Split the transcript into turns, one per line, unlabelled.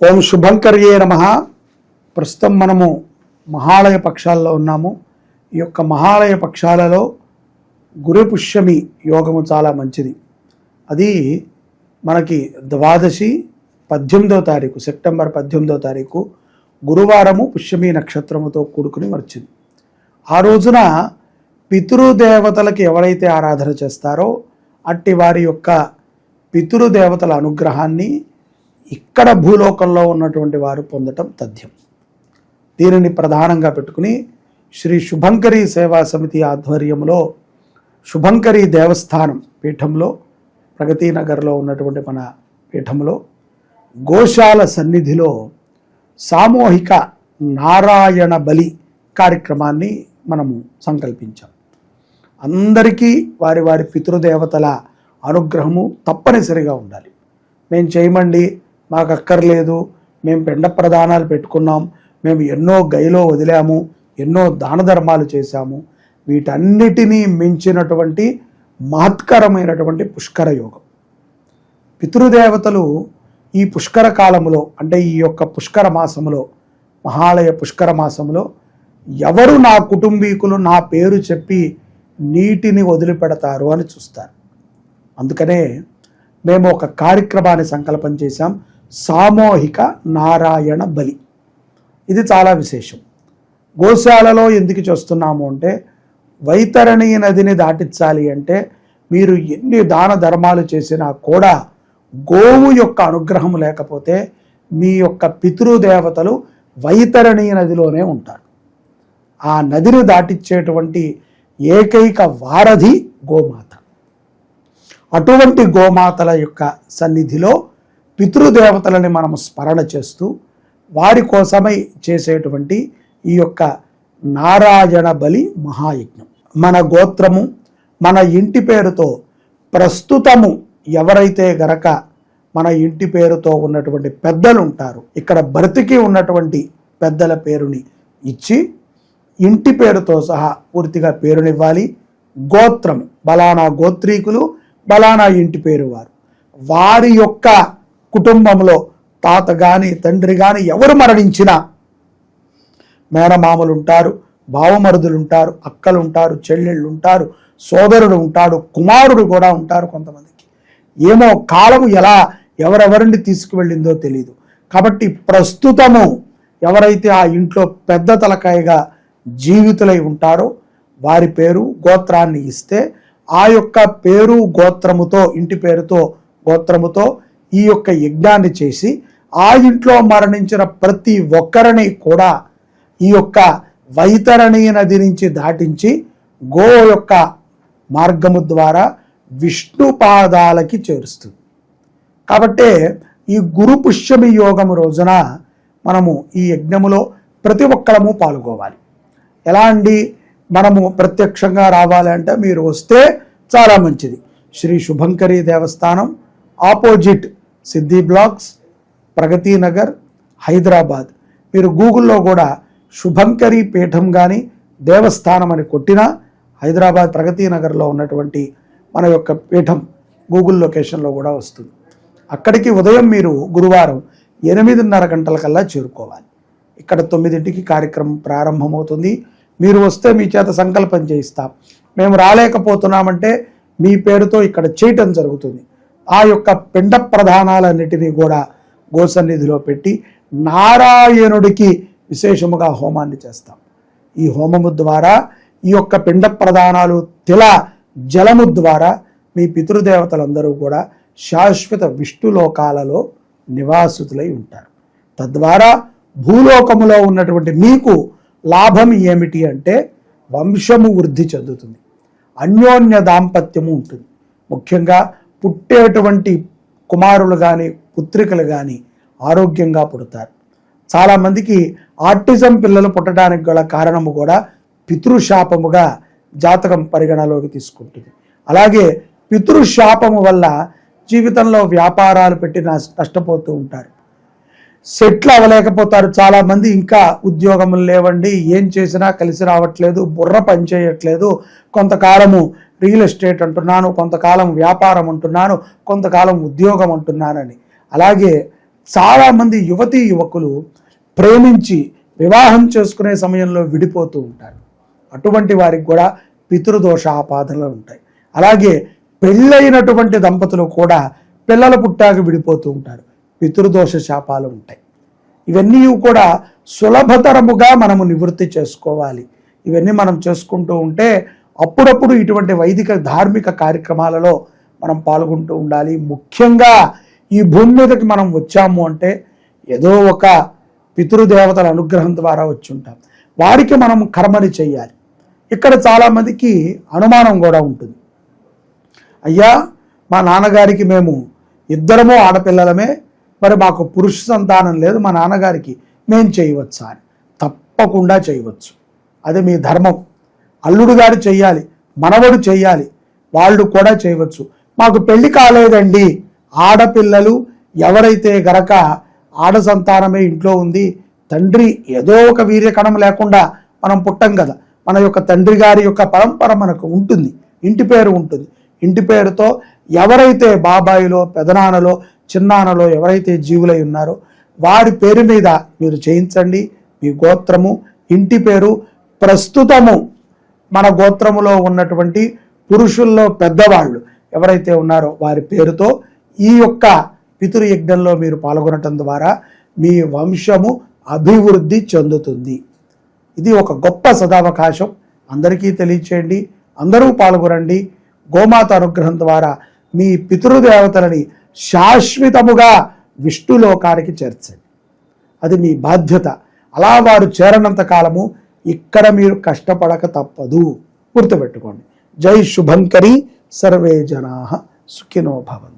ఓం శుభంకర్యే నమ. ప్రస్తుతం మనము మహాలయ పక్షాల్లో ఉన్నాము. ఈ యొక్క మహాలయ పక్షాలలో గురు పుష్యమి యోగము చాలా మంచిది. అది మనకి ద్వాదశి పద్దెనిమిదో తారీఖు సెప్టెంబర్ పద్దెనిమిదో తారీఖు గురువారము పుష్యమి నక్షత్రముతో కూడుకుని వచ్చింది ఆ రోజున పితృదేవతలకి ఎవరైతే ఆరాధన చేస్తారో అట్టి వారి యొక్క పితృదేవతల అనుగ్రహాన్ని ఇక్కడ భూలోకంలో ఉన్నటువంటి వారు పొందటం తథ్యం. దీనిని ప్రధానంగా పెట్టుకుని శ్రీ శుభంకరి సేవా సమితి ఆధ్వర్యంలో శుభంకరి దేవస్థానం పీఠంలో ప్రగతినగర్లో ఉన్నటువంటి మన పీఠంలో గోశాల సన్నిధిలో సామూహిక నారాయణ బలి కార్యక్రమాన్ని మనము సంకల్పించాం. అందరికీ వారి వారి పితృదేవతల అనుగ్రహము తప్పనిసరిగా ఉండాలి. మేము చేయమండి మాకు అక్కర్లేదు మేము పిండ ప్రదానాలు పెట్టుకున్నాం. మేము ఎన్నో గైలో వదిలాము. ఎన్నో దాన ధర్మాలు చేశాము. వీటన్నిటినీ మించినటువంటి మహత్కరమైనటువంటి పుష్కర యోగం. పితృదేవతలు ఈ పుష్కర కాలములో అంటే ఈ యొక్క పుష్కర మాసములో మహాలయ పుష్కర మాసములో ఎవరు నా కుటుంబీకులు నా పేరు చెప్పి నీటిని వదిలిపెడతారు అని చూస్తారు. అందుకనే మేము ఒక కార్యక్రమాన్ని సంకల్పం చేశాం. సామూహిక నారాయణ బలి. ఇది చాలా విశేషం. గోశాలలో ఎందుకు చేస్తున్నాము అంటే వైతరణి నదిని దాటించాలి అంటే మీరు ఎన్ని దాన ధర్మాలు చేసినా కూడా గోవు యొక్క అనుగ్రహం లేకపోతే మీ యొక్క పితృదేవతలు వైతరణి నదిలోనే ఉంటారు. ఆ నదిని దాటించేటువంటి ఏకైక వారధి గోమాత. అటువంటి గోమాతల యొక్క సన్నిధిలో పితృదేవతలని మనం స్మరణ చేస్తూ వారి కోసమై చేసేటువంటి ఈ యొక్క నారాయణ బలి మహాయజ్ఞం. మన గోత్రము మన ఇంటి పేరుతో ప్రస్తుతము ఎవరైతే గనక మన ఇంటి పేరుతో ఉన్నటువంటి పెద్దలు ఉంటారు ఇక్కడ బ్రతికి ఉన్నటువంటి పెద్దల పేరుని ఇచ్చి ఇంటి పేరుతో సహా పూర్తిగా పేరునివ్వాలి. గోత్రం బలానా గోత్రీకులు బలానా ఇంటి పేరు వారు వారి యొక్క కుటుంబంలో తాత కానీ తండ్రి కానీ ఎవరు మరణించినా మేనమామలు ఉంటారు బావమరుదులు ఉంటారు అక్కలు ఉంటారు చెల్లెళ్ళు ఉంటారు సోదరుడు ఉంటాడు కుమారుడు కూడా ఉంటారు కొంతమందికి. ఏమో కాలము ఎలా ఎవరెవరిని తీసుకువెళ్ళిందో తెలియదు కాబట్టి ప్రస్తుతము ఎవరైతే ఆ ఇంట్లో పెద్ద తలకాయగా జీవితులై ఉంటారో వారి పేరు గోత్రాన్ని ఇస్తే ఆ యొక్క పేరు గోత్రముతో ఇంటి పేరుతో గోత్రముతో ఈ యొక్క యజ్ఞాన్ని చేసి ఆ ఇంట్లో మరణించిన ప్రతి ఒక్కరిని కూడా ఈ యొక్క వైతరణి నది నుంచి దాటించి గో యొక్క మార్గము ద్వారా విష్ణు పాదాలకి చేరుస్తుంది. కాబట్టే ఈ గురు పుష్యమి యోగం రోజున మనము ఈ యజ్ఞములో ప్రతి ఒక్కరము పాల్గొవాలి. ఎలా అండి? మనము ప్రత్యక్షంగా రావాలంటే మీరు వస్తే చాలా మంచిది. శ్రీ శుభంకరి దేవస్థానం ఆపోజిట్ సిద్ధి బ్లాక్స్ ప్రగతి నగర్ హైదరాబాద్. మీరు గూగుల్లో కూడా శుభంకరి పీఠం కానీ దేవస్థానం అని కొట్టినా హైదరాబాద్ ప్రగతి నగర్లో ఉన్నటువంటి మన యొక్క పీఠం గూగుల్ లొకేషన్లో కూడా వస్తుంది. అక్కడికి ఉదయం మీరు గురువారం ఎనిమిదిన్నర గంటలకల్లా చేరుకోవాలి. ఇక్కడ తొమ్మిదింటికి కార్యక్రమం ప్రారంభమవుతుంది. మీరు వస్తే మీ చేత సంకల్పం చేయిస్తాం. మేము రాలేకపోతున్నామంటే మీ పేరుతో ఇక్కడ చేయటం జరుగుతుంది. ఆ యొక్క పిండ ప్రధానాలన్నిటినీ కూడా గోసన్నిధిలో పెట్టి నారాయణుడికి విశేషముగా హోమాన్ని చేస్తాం. ఈ హోమము ద్వారా ఈ యొక్క పిండ ప్రధానాలు తిల జలము ద్వారా మీ పితృదేవతలందరూ కూడా శాశ్వత విష్ణులోకాలలో నివాసితులై ఉంటారు. తద్వారా భూలోకములో ఉన్నటువంటి మీకు లాభం ఏమిటి అంటే వంశము వృద్ధి చెందుతుంది. అన్యోన్య దాంపత్యము ఉంటుంది. ముఖ్యంగా పుట్టేటువంటి కుమారులు కానీ పుత్రికలు కానీ ఆరోగ్యంగా పుడతారు. చాలామందికి ఆర్టిజం పిల్లలు పుట్టడానికి గల కారణము కూడా పితృశాపముగా జాతకం పరిగణలోకి తీసుకుంటుంది. అలాగే పితృశాపము వల్ల జీవితంలో వ్యాపారాలు పెట్టి నష్ట- నష్టపోతూ ఉంటారు. సెటిల్ అవ్వలేకపోతారు చాలా మంది ఇంకా ఉద్యోగములు లేవండి. ఏం చేసినా కలిసి రావట్లేదు. బుర్ర పనిచేయట్లేదు కొంతకాలము రియల్ ఎస్టేట్ అంటున్నాను. కొంతకాలం వ్యాపారం అంటున్నాను. కొంతకాలం ఉద్యోగం అంటున్నానని. అలాగే చాలామంది యువతీ యువకులు ప్రేమించి వివాహం చేసుకునే సమయంలో విడిపోతూ ఉంటారు. అటువంటి వారికి కూడా పితృదోష ఆపాదనలు ఉంటాయి. అలాగే పెళ్ళైనటువంటి దంపతులు కూడా పిల్లలు పుట్టాక విడిపోతూ ఉంటారు. పితృదోష శాపాలు ఉంటాయి. ఇవన్నీ కూడా సులభతరముగా మనము నివృత్తి చేసుకోవాలి. ఇవన్నీ మనం చేసుకుంటూ ఉంటే అప్పుడప్పుడు ఇటువంటి వైదిక ధార్మిక కార్యక్రమాలలో మనం పాల్గొంటూ ఉండాలి. ముఖ్యంగా ఈ భూమి మీదకి మనం వచ్చాము అంటే ఏదో ఒక పితృదేవతల అనుగ్రహం ద్వారా వచ్చి ఉంటాం. వారికి మనం కర్మని చేయాలి. ఇక్కడ చాలామందికి అనుమానం కూడా ఉంటుంది. అయ్యా మా నాన్నగారికి మేము ఇద్దరము ఆడపిల్లలమే మరి మాకు పురుష సంతానం లేదు మా నాన్నగారికి మేము చేయవచ్చా అని. తప్పకుండా చేయవచ్చు. అది మీ ధర్మం. అల్లుడు గారు చెయ్యాలి మనవడు చెయ్యాలి వాళ్ళు కూడా చేయవచ్చు. మాకు పెళ్ళి కాలేదండి. ఆడపిల్లలు ఎవరైతే గనక ఆడ సంతానమే ఇంట్లో ఉంది తండ్రి ఏదో ఒక వీర్యకణం లేకుండా మనం పుట్టం కదా. మన యొక్క తండ్రి గారి యొక్క పరంపర మనకు ఉంటుంది ఇంటి పేరు ఉంటుంది. ఇంటి పేరుతో ఎవరైతే బాబాయిలో పెదనాన్నలో చిన్నానలో ఎవరైతే జీవులై ఉన్నారో వారి పేరు మీద మీరు చేయించండి. మీ గోత్రము ఇంటి పేరు ప్రస్తుతము. మన గోత్రములో ఉన్నటువంటి పురుషుల్లో పెద్దవాళ్ళు ఎవరైతే ఉన్నారో వారి పేరుతో ఈ యొక్క పితృయజ్ఞంలో మీరు పాల్గొనటం ద్వారా మీ వంశము అభివృద్ధి చెందుతుంది. ఇది ఒక గొప్ప సదావకాశం. అందరికీ తెలియచేయండి. అందరూ పాల్గొనండి. గోమాత అనుగ్రహం ద్వారా మీ పితృదేవతలని శాశ్వతముగా విష్ణులోకానికి చేర్చండి. అది మీ బాధ్యత. అలా వారు చేరనంత కాలము ఇక్కడ మీరు కష్టపడక తప్పదు. గుర్తుపెట్టుకోండి. జై శుభంకరి. సర్వే జనా సుఖినో భవంతు.